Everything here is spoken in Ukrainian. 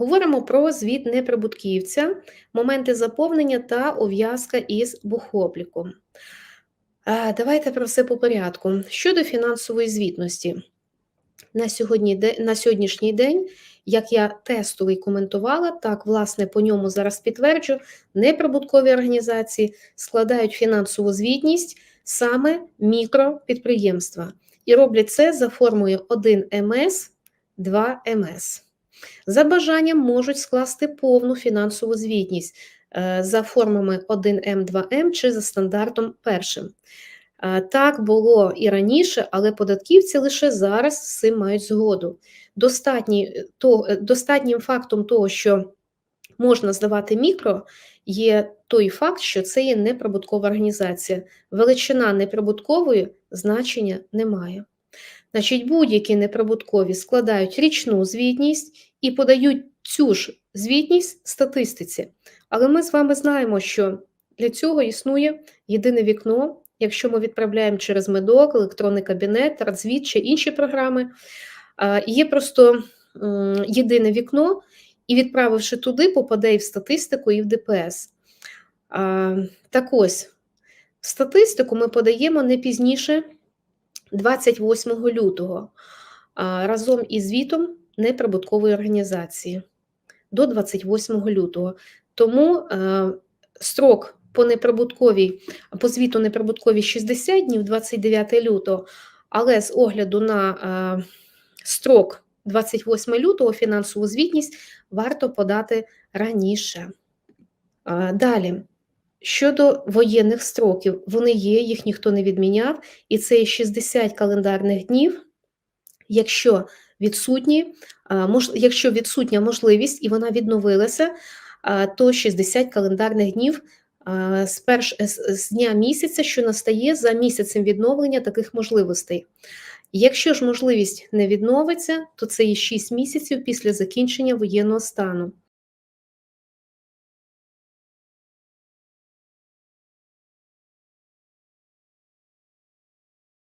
Говоримо про звіт неприбутківця, моменти заповнення та ув'язка із бухобліком. Е, Давайте про все по порядку. Щодо фінансової звітності, на, сьогодні, на сьогоднішній день, як я тестовий коментувала, так, власне, по ньому зараз підтверджу, неприбуткові організації складають фінансову звітність саме мікропідприємства і роблять це за формою 1 МС, 2 МС. За бажанням можуть скласти повну фінансову звітність е, за формами 1М, 2М чи за стандартом першим. Е, Так було і раніше, але податківці лише зараз з цим мають згоду. Достатні, то, е, достатнім фактом того, що можна здавати мікро, є той факт, що це є неприбуткова організація. Величина неприбуткової значення немає. Значить, будь-які неприбуткові складають річну звітність і подають цю ж звітність статистиці. Але ми з вами знаємо, що для цього існує єдине вікно. Якщо ми відправляємо через медок, електронний кабінет, Радзвіт чи інші програми, є просто єдине вікно, і відправивши туди, попаде і в статистику, і в ДПС. Так ось, статистику ми подаємо не пізніше 28 лютого разом із звітом неприбуткової організації до 28 лютого. Тому е, строк по неприбутковій, по звіту неприбутковій 60 днів 29 лютого, але з огляду на е, строк 28 лютого фінансову звітність варто подати раніше. Далі. Щодо воєнних строків, вони є, їх ніхто не відміняв, і це 60 календарних днів, якщо відсутні, якщо відсутня можливість і вона відновилася, то 60 календарних днів з, перш, з, дня місяця, що настає за місяцем відновлення таких можливостей. Якщо ж можливість не відновиться, то це є 6 місяців після закінчення воєнного стану.